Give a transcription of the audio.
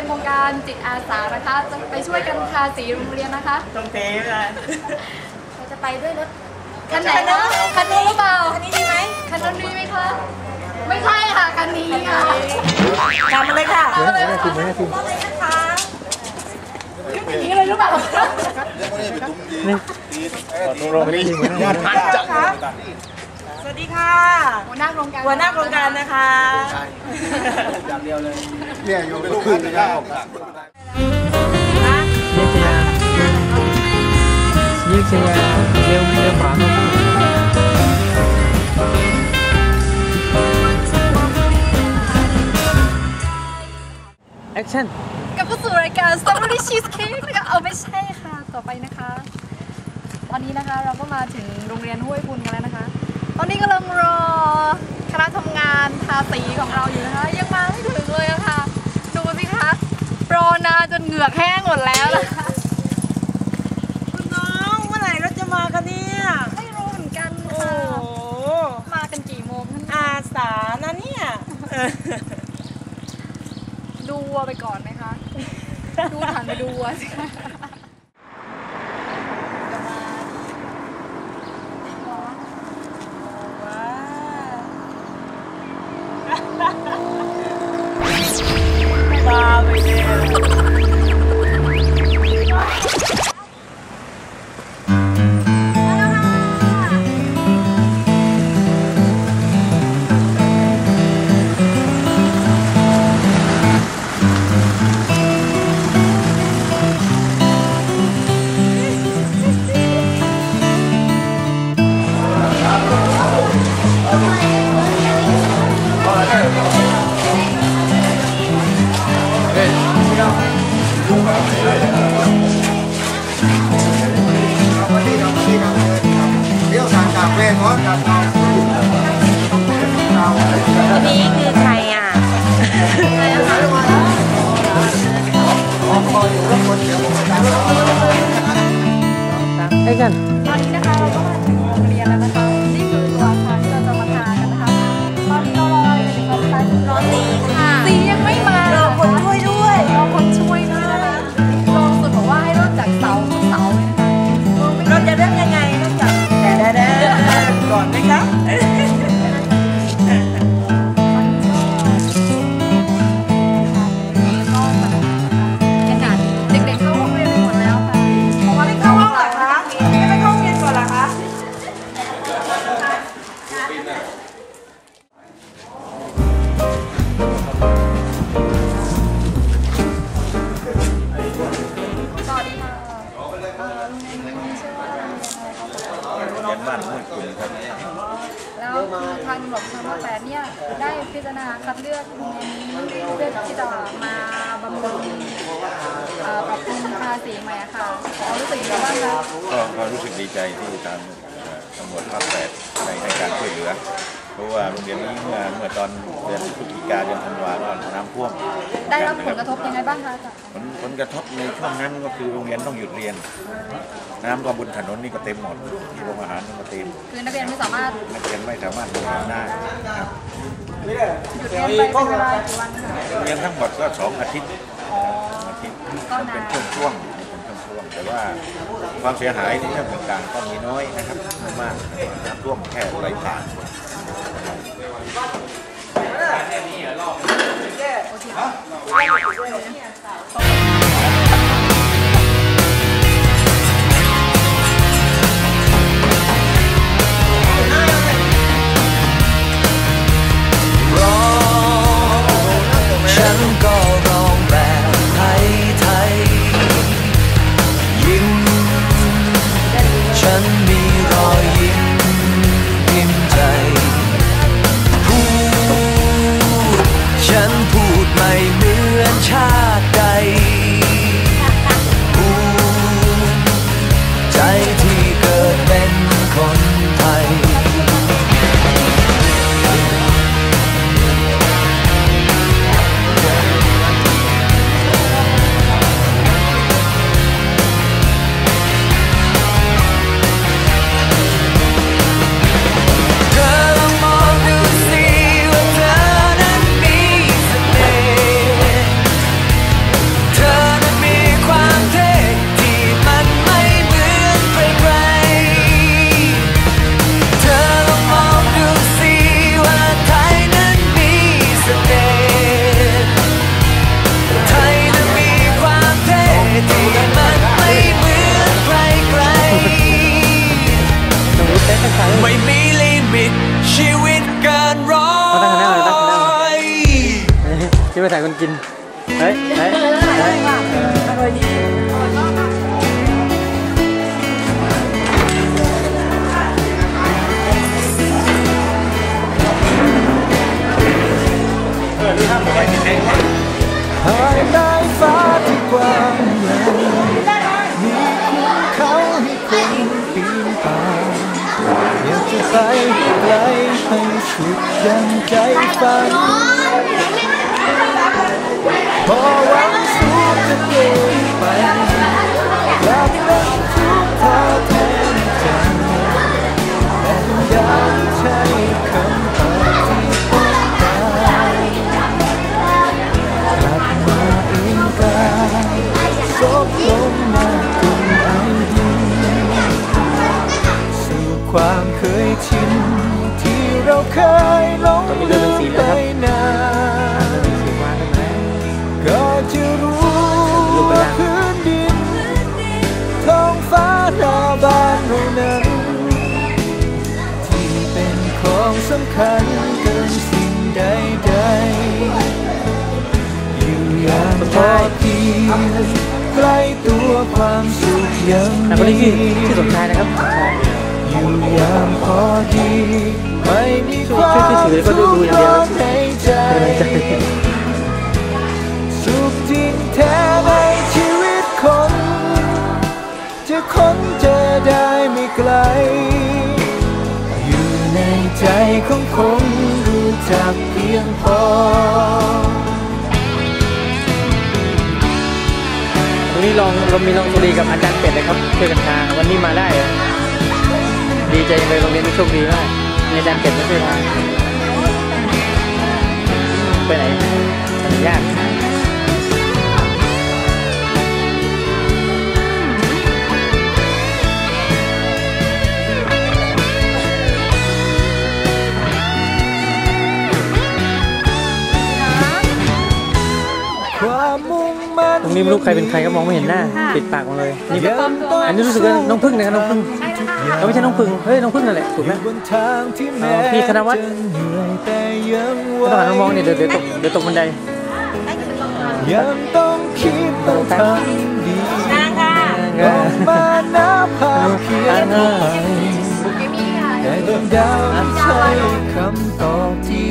เป็นโครงการจิตอาสานะคะจะไปช่วยกันทาสีโรงเรียนนะคะต้องเทเลยเราจะไปด้วยรถคันไหนนะคันนู้นหรือเปล่าคันนี้ดีไหมคันนู้นดีไหมคะไม่ใช่ค่ะคันนี้ค่ะทำมาเลยค่ะเอาเลยแม่ค่ะทีมแม่ทีมเลยนะคะอย่างนี้เลยหรือเปล่านี่ตกลงนี่ยอดพันจัง สวัสดีค่ะหัวหน้าโครงการหัวหน้าโครงการนะคะเนี่ยอยู่เป็นลูกค้าจะได้เยี่ยมเชียร์เยี่ยมเยี่ยมหมาแอคชั่นกลับเข้าสู่รายการ Strawberry Cheesecake นะคะเอาไม่ใช่ค่ะ ต่อไปนะคะ ตอนนี้นะคะเราก็มาถึงโรงเรียนห้วยคุณกันแล้วนะคะ ตอนนี้กำลังรอคณะทำงานทาสีของเราอยู่นะคะ ยังมาไม่ถึงเลยอะค่ะ ดูสิคะรอนานจนเหงือกแห้งหมดแล้วนะคะคุณน้องเมื่อไหร่เราจะมากันเนี่ยไม่รู้เหมือนกันโอ้ค่ะโหมากันกี่โมงนั่นอาสานะเนี่ยเออดูวัวไปก่อนไหมคะ ดูหันไปดูวัวสิคะ บ้านห้วยคุณครับ แล้วคือทางหลวงทางมาแปดเนี่ยได้พิจารณาคัดเลือกงเรียนนี้เพื่อที่จะมาบำรุงเอ่อปรับปรุงทาสีใหม่ค่ะเรารู้สึกยังไงบ้างคะก็ก็รู้สึกดีใจที่ทางตำรวจภาคแปดได้ให้การช่วยเหลือ เพราะว่าโรงเรียนนี้เมื่อเมื่อตอนเดือนพฤศจิกาเดือนธันวาก็น้ำท่วมได้รับผลกระทบยังไงบ้างคะจากผลผลกระทบในช่วงนั้นก็คือโรงเรียนต้องหยุดเรียน น้ำก็บนถนนนี่ก็เต็มหมดที่โรงอาหารนี่ก็เต็มคือนักเรียนไม่สามารถนักเรียนไม่สามารถเรียนได้นะครับหยุดเรียนไปเป็นเวลากี่วันคะเรียนทั้งหมดก็สองอาทิตย์สองอาทิตย์ก็นานเป็นช่วงๆเป็นช่วงๆแต่ว่าความเสียหายในเรื่องต่างๆก็มีน้อยนะครับไม่มากน้ำท่วมแค่ไหลผ่าน ฉัน คนกิน เฮ้ยเฮ้ยเฮ้ยอร่อยดีภายใต้ฟ้าที่กว้างใหญ่มีภูเขาให้คนปีนป่าอยากจะไปไกลให้สุดยังใจฝัน พอวังสูงจะเดินไปหลับนั้นทุกท่าแทนใจแต่ยังใช่คำตอบที่ต้องการกลับมาเองกายซบลงมาตุนไอดินสู่ความเคยชินที่เราเคยหลงลืม อเพียงใกล้ตัวความสุขยังแต่คนนี้มีคือชื่สมชายนะครับอยู่อย่างพอดีไม่มีความช่วยช่ถือแล้วก็ดูดูอย่างเดียวทุกข์ร้อนในใจสุขจริงแท้ในชีวิตคน จะค้นเจอได้ไม่ไกล อยู่ในใจของคนรู้จักเพียงพอ วันนี้ลองเรามีน้องสุรีกับอาจารย์เป็ดนะครับช่วยกันทางวันนี้มาได้ ดีใจเลยโรงเรียนนี้โชคดีมากมีอาจารย์เป็ดมาช่วยทางไปไหนอนุญาก รงนี้ไม่รู้ใครเป็นใครก็มองไม่เห็นหน้า ปิดปากหมดเลยนี่ยังต้องอันนี้รู้สึกว่าน้องพึ่งนะครับน้องพึ่งเราไม่ใช่น้องพึ่งเฮ้ยน้องพึ่งนั่นแหละถูกไหมอยู่บนทางที่แม้เอาพี่ธนวัฒน์จะเหนื่อยแต่ยังไม่ต้องหันมามองเนี่ยเดี๋ยวเดี๋ยวตกเดี๋ยวตกบันไดยังต้องคิดต้องทำดีนางค่ะออกมาหน้าภาพเขียนเข้าไปได้ดวงดาวที่ใช่คำตอบที่